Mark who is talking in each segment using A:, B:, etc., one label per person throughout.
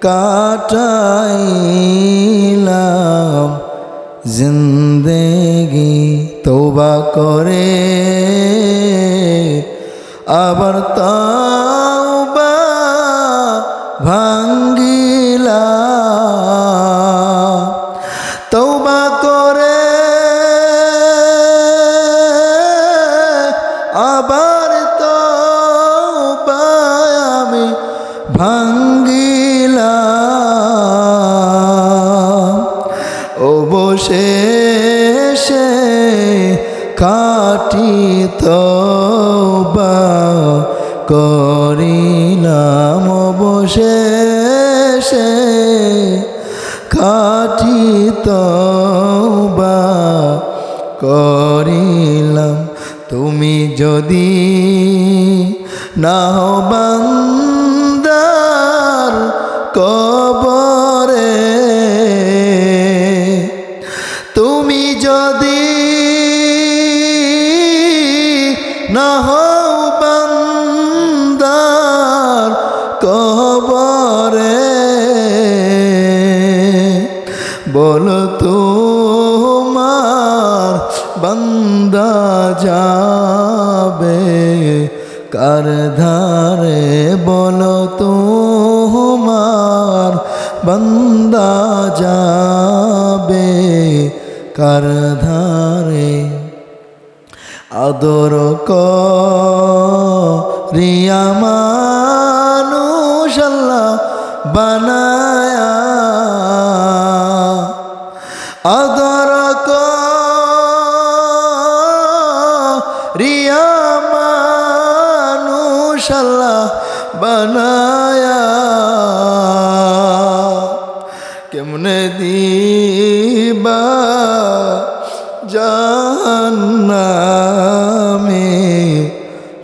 A: কাটাইলাম জিন্দেগি তৌবা করে। আবার তৌবা ভাঙ্গিলা তৌবা করে। আবার করিলাম। তুমি যদি না বান্দার কবরে তুমি যদি না বান্দার কবরে বলো তোমার বান্দা যাবে কার ধারে বলো তোমার? বান্দা যাবে কার ধারে? আদর রিয়া বানায়া জাহান্নামে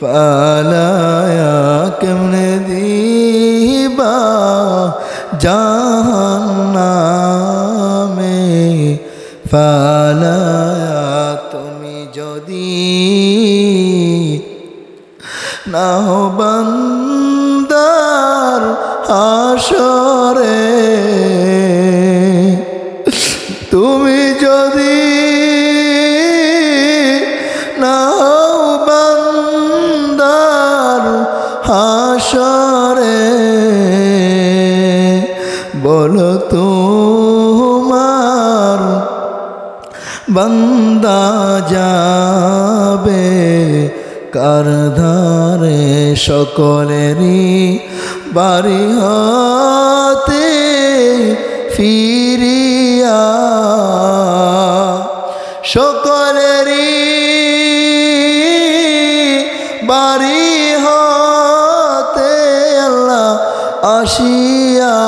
A: ফালায়া কেমনে দিবা জাহান্নামে? ফালায়া তুমি যদি না বান্দার হাসরে তুমি বান্দা যাবে কার ধারে সকলেরই হতে ফিরিয়া? সকলেরই বাড়ি হতে আল্লাহ আসিয়া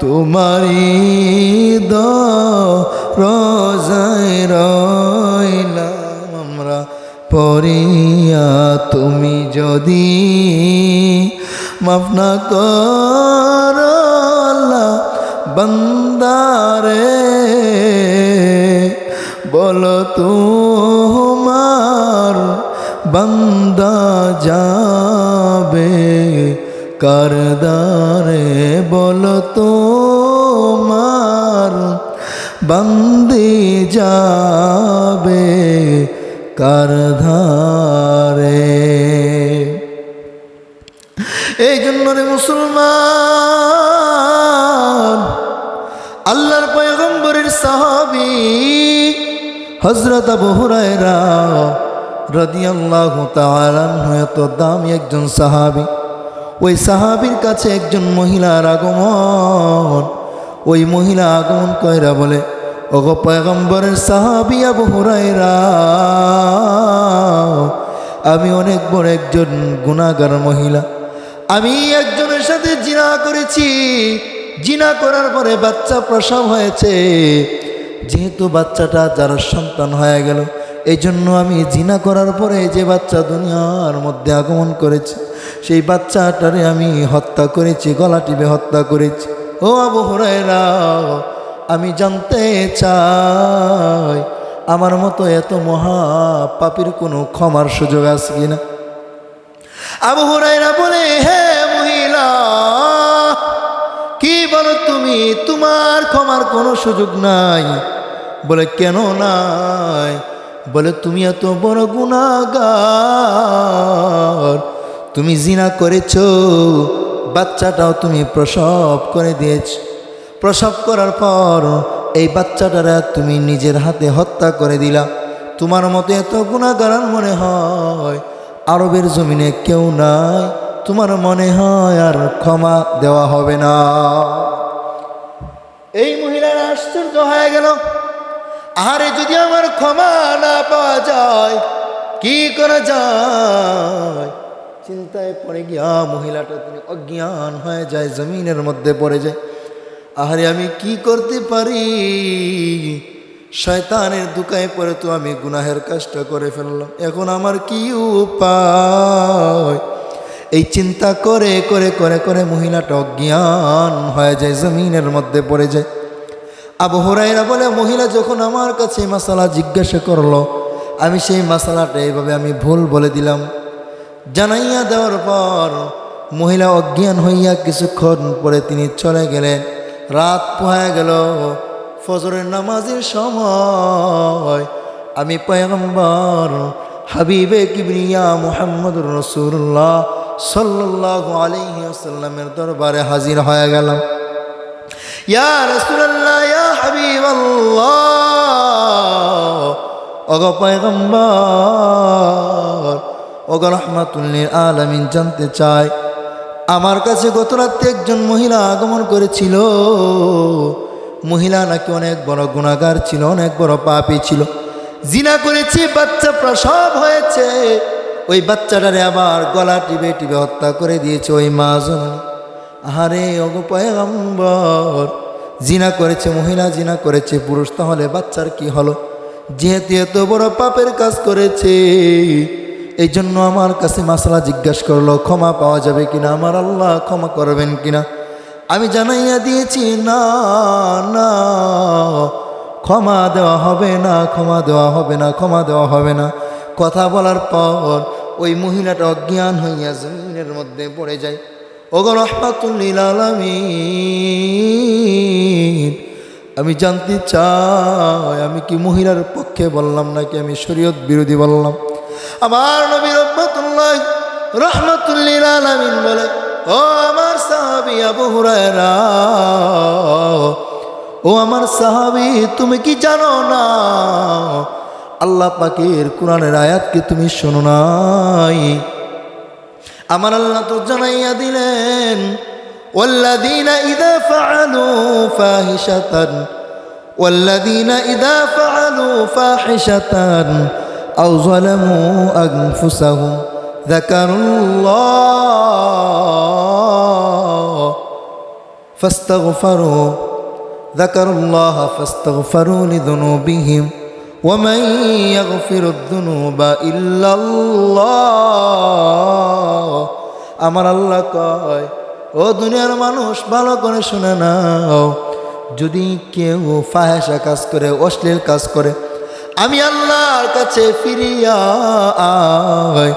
A: তোমারি পড়িয়া তুমি যদি মাফ না কর বন্দারে, বলো তোমার বন্দা যাবে করদারে বলো তোমার বন্দি যাবে করধারে এই জন্য রে মুসলমান, আল্লাহর পয়গম্বরের সাহাবি হজরত আবু হুরায়রা রাদিয়াল্লাহু তাআলা এত দামি একজন সাহাবি। ওই সাহাবির কাছে একজন মহিলার আগমন, ওই মহিলা আগমন কয়রা বলে ওগো পয়গম্বরের সাহাবি আবু হুরায়রা, আমি অনেক বড় একজন গুণাগার মহিলা। আমি একজনের সাথে জিনা করেছি। জিনা করার পরে বাচ্চা প্রসব হয়েছে। যেহেতু বাচ্চাটা যার সন্তান হয়ে গেল এই জন্য আমি জিনা করার পরে যে বাচ্চা দুনিয়ার মধ্যে আগমন করেছে, সেই বাচ্চাটারে আমি হত্যা করেছি, গলা টিপে হত্যা করেছি। ও আবু হুরায়রা আমি জানতে চাই, আমার মতো এত মহা পাপির কোনো ক্ষমার সুযোগ আছে কিনা? আবু হুরায়রা বলে, হে মহিলা, কি বলো তুমি? তোমার ক্ষমার কোনো সুযোগ নাই। বলে, কেন নাই? বলে, তুমি এত বড় গুণাগার তুমি জিনা করেছ, বাচ্চাটাও তুমি প্রসব করে দিয়েছ। প্রসব করার পর এই বাচ্চাটারা তুমি নিজের হাতে হত্যা করে দিলা। তোমার মতো এত গুণাগার মনে হয়, আরবের জমিনে কেউ নাই। তোমার মনে হয় আর ক্ষমা দেওয়া হবে না। এই মহিলার আশ্চর্য হয়ে গেল। আরে যদি আমার ক্ষমা না পাওয়া যায়, কি করা যায়? চিন্তায় পড়ে গিয়া মহিলাটা তিনি অজ্ঞান হয়ে যায়, জমিনের মধ্যে পড়ে যায়। আহারে, আমি কি করতে পারি? শয়তানের দুকায় পরে তো আমি গুনাহের কাজটা করে ফেললাম। এখন আমার কি উপায়? এই চিন্তা করে করে করে করে মহিলাটা অজ্ঞান হয়ে যায়, জমিনের মধ্যে পড়ে যায়। আবু হুরাইরা বলে, মহিলা যখন আমার কাছে মশালা জিজ্ঞাসা করল, আমি সেই মশালাটা এইভাবে আমি ভুল বলে দিলাম। জানাইয়া দেওয়ার পর মহিলা অজ্ঞান হইয়া কিছুক্ষণ পরে তিনি চলে গেলেন। রাত পোহায় গেল। ফজরের নামাজের সময় আমি পয়গম্বর হাবিবে কিবরিয়া মুহাম্মদুর রসুল্লাহ সাল্লাহ আলহি আসাল্লামের দরবারে হাজির হয়ে গেলাম। ইয়া আলমিন, জানতে চায় আমার কাছে গত রাত্রে একজন মহিলা আগমন করেছিল। মহিলা নাকি অনেক বড় গুণাগার ছিল, অনেক বড় পাপি ছিল। জিনা করেছি, বাচ্চা প্রসব হয়েছে। ওই বাচ্চাটারে আবার গলা টিপে টিপে হত্যা করে দিয়েছে ওই মা জননী। আহারে অগো পয়গম্বর, জিনা করেছে মহিলা, জিনা করেছে পুরুষ, তাহলে বাচ্চার কি হলো? যেহেতু এত বড় পাপের কাজ করেছে এই জন্য আমার কাছে মাসলা জিজ্ঞাসা করল, ক্ষমা পাওয়া যাবে কিনা? আমার আল্লাহ ক্ষমা করবেন কিনা? আমি জানাইয়া দিয়েছি, না না, ক্ষমা দেওয়া হবে না, ক্ষমা দেওয়া হবে না, ক্ষমা দেওয়া হবে না। কথা বলার পর ওই মহিলাটা অজ্ঞান হইয়া জমিনের মধ্যে পড়ে যায়। ওগো রহমাতুল্লিল আলামিন, আমি জানতে চাই, আমি কি মহিলার পক্ষে বললাম নাকি আমি শরীয়ত বিরোধী বললাম? আমার নবী রহমতুল্লাহ রহমতুল্লিল আলামিন বলে ও আমার সাহাবি আবু হুরায়রা ও আমার সাহাবি তুমি কি জানো না আল্লাহ পাকের কোরআনের আয়াতকে তুমি শোনো নাই আমার আল্লাহ তো জানাইয়া দিলেন والذين إذا فعلوا فاحشة والذين إذا فعلوا فاحشة أو ظلموا أنفسهم ذكروا الله فاستغفروا ذكروا الله فاستغفروا لذنوبهم ومن يغفر الذنوب إلا الله আমার আল্লাহ কয় ও দুনিয়ার মানুষ ভালো করে শুনে নাও যদি কেউ ফাহেসা কাজ করে অশ্লীল কাজ করে আমি আল্লাহর কাছে ফিরিয়া আয়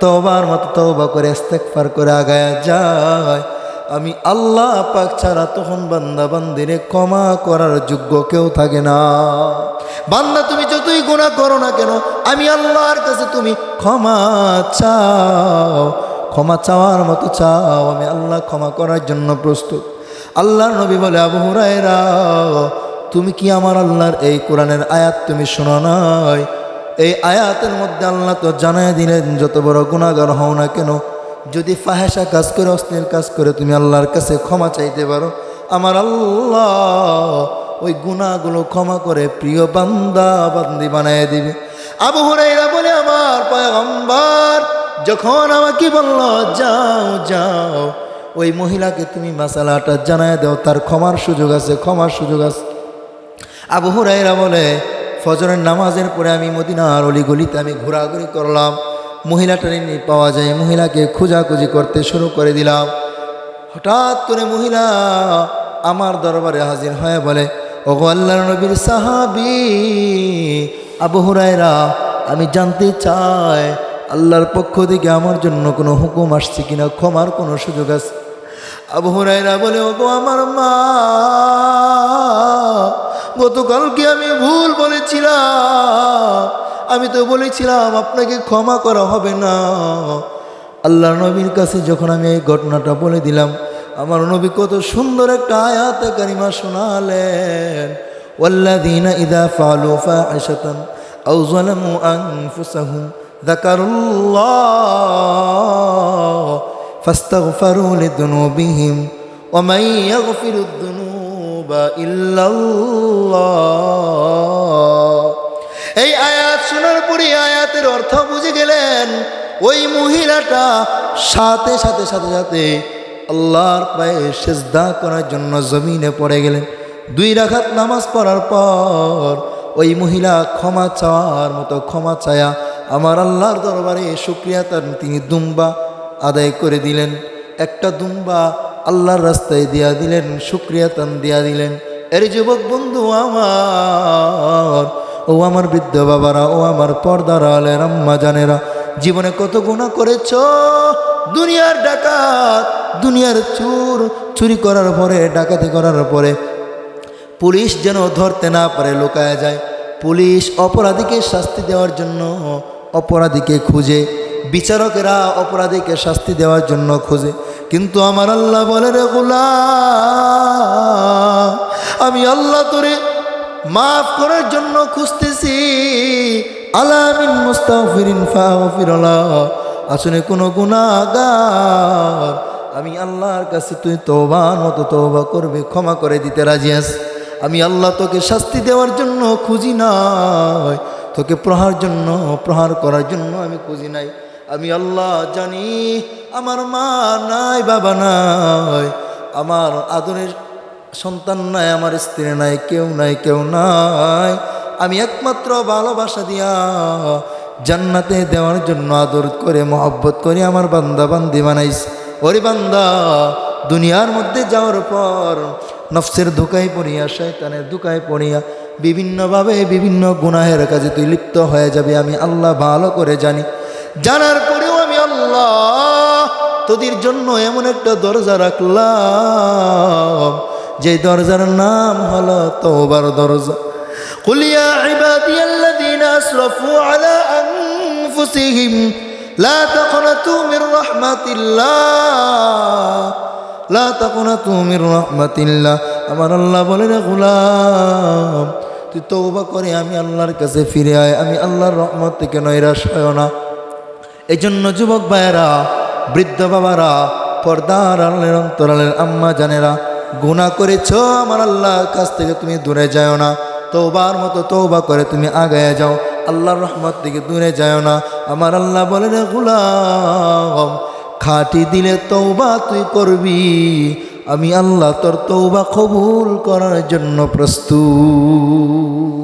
A: তবার মতো তওবা করে ইস্তেগফার করে আগায়া যায়। আমি আল্লাহ পাক ছাড়া তখন বান্দা বান্দিরে ক্ষমা করার যোগ্য কেউ থাকে না। বান্দা, তুমি যতই গুণা করো না কেন, আমি আল্লাহর কাছে তুমি ক্ষমা চাও। ক্ষমা চাওয়ার মতো চাও। আমি আল্লাহ ক্ষমা করার জন্য প্রস্তুত। আল্লাহর নবী বলে, আবু হুরায়রা তুমি কি আমার আল্লাহর এই কোরআনের আয়াত তুমি শোনো নাই? এই আয়াতের মধ্যে আল্লাহ তো জানাই দিলেন, যত বড় গুণাগার হও না কেন, যদি ফাহেসা কাজ করে, অশ্লীল কাজ করে, তুমি আল্লাহর কাছে ক্ষমা চাইতে পারো। আমার আল্লাহ ওই গুণাগুলো ক্ষমা করে প্রিয় বান্দা বান্দি বানায় দিবে। আবু হুরাইরা বলে, আমার পয়গম্বর, যখন আমাকে বলল, যাও যাও ওই মহিলাকে তুমি মাসালাটা জানায় দাও, তার ক্ষমার সুযোগ আছে, ক্ষমার সুযোগ আছে। আবু হুরাইরা বলে, ফজরের নামাজের পরে আমি মদিনার অলিগলিতে আমি ঘোরাঘুরি করলাম। মহিলাটা নিয়ে পাওয়া যায়, মহিলাকে খোঁজাখুঁজি করতে শুরু করে দিলাম। হঠাৎ করে মহিলা আমার দরবারে হাজির হয়ে বলে ও আল্লাহ নবীর সাহাবি, আবু হুরাইরা আমি জানতে চাই, আল্লাহর পক্ষ থেকে আমার জন্য কোনো হুকুম আসছে কিনা, ক্ষমার কোনো সুযোগ আছে? আবু হুরাইরা বলে ও গো আমার মা গতকালকে আমি ভুল বলেছিলাম আমি তো বলেছিলাম আপনাকে ক্ষমা করা হবে না আল্লাহ নবীর কাছে যখন আমি এই ঘটনাটা বলে দিলাম আমার নবী কত সুন্দর একটা আয়াত কারিমা শোনালেন والذين إذا فعلوا فاحشة أو ظلموا أنفسهم ذكروا الله فاستغفروا لذنوبهم ومن يغفر الذنوب إلا الله এই আয়াত শোনার পরে আয়াতের অর্থ বুঝে গেলেন, ওই মহিলাটা সাথে সাথে সাথে সাথে আল্লাহর পায়ে সেজদা করার জন্য জমিনে পড়ে গেলেন। দুই রাখাত নামাজ পড়ার পর ওই মহিলা ক্ষমা চাওয়ার মতো ক্ষমা চায়া আমার আল্লাহর দরবারে শুক্রিয়া তার তিনি দুম্বা আদায় করে দিলেন। একটা দুম্বা আল্লাহর রাস্তায় দিয়া দিলেন, শুক্রিয়া তান দিয়া দিলেন। এর যুবক বন্ধু আমার, ও আমার বৃদ্ধ বাবারা, ও আমার পর্দার আলের আম্মা জানেরা, জীবনে কত গুণা করেছ? দুনিয়ার ডাকাত, দুনিয়ার চুর, চুরি করার পরে, ডাকাতি করার পরে, পুলিশ যেন ধরতে না পারে, লুকায়া যায়। পুলিশ অপরাধীকে শাস্তি দেওয়ার জন্য অপরাধীকে খুঁজে, বিচারকেরা অপরাধীকে শাস্তি দেওয়ার জন্য খোঁজে। কিন্তু আমার আল্লাহ বলে, রে আমি আল্লাহ তোরে মাফ করার জন্য খুঁজতেছি। আলামিন মুস্তাফিরিন ফাগফিরালা আসলে কোনো গুনাহগার, আমি আল্লাহর কাছে তুই তওবার মতো তওবা করবে, ক্ষমা করে দিতে রাজি আস আমি আল্লাহ তোকে শাস্তি দেওয়ার জন্য খুঁজি নাই। তোকে প্রহার জন্য, প্রহার করার জন্য আমি খুঁজি নাই। আমি আল্লাহ জানি আমার মা নাই, বাবা নাই, আমার আদরের সন্তান নাই, আমার স্ত্রী নাই, কেউ নাই কেউ নাই। আমি একমাত্র ভালোবাসা দিয়া জান্নাতে দেওয়ার জন্য আদর করে, মহব্বত করে আমার বান্দা বান্দি বানাইস ওরে বান্দা, দুনিয়ার মধ্যে যাওয়ার পর নফসের ধোকায় পড়িয়া, শয়তানের ধোকায় পড়িয়া, বিভিন্নভাবে বিভিন্ন গুনাহের কাজে তুই লিপ্ত হয়ে যাবে, আমি আল্লাহ ভালো করে জানি। জানার পরেও আমি আল্লাহ তোদের জন্য এমন একটা দরজা রাখলাম যে দরজার নাম হলো তোবার দরজা قل يا عبادي الذين أسرفوا على أنفسهم لا تقنطوا من رحمة الله لا تقنطوا من رحمة الله আমার আল্লাহ বলে রে গোলাম তুই তৌবা করে আমি আল্লাহর কাছে ফিরে আয় আমি আল্লাহর রহমত থেকে নৈরাশ হয় না এই জন্য যুবক ভাইয়েরা বৃদ্ধ বাবারা, পর্দার আলের অন্তরালের আম্মা জানেরা গুণা করেছ? আমার আল্লাহর কাছ থেকে তুমি দূরে যাও না। তৌবার মতো তৌবা করে তুমি আগায় যাও। আল্লাহর রহমত থেকে দূরে যাও না। আমার আল্লাহ বলে রে গুলাম, খাটি দিলে তৌবা তুই করবি। আমি আল্লাহ তোর তৌবা কবুল করার জন্য প্রস্তুত।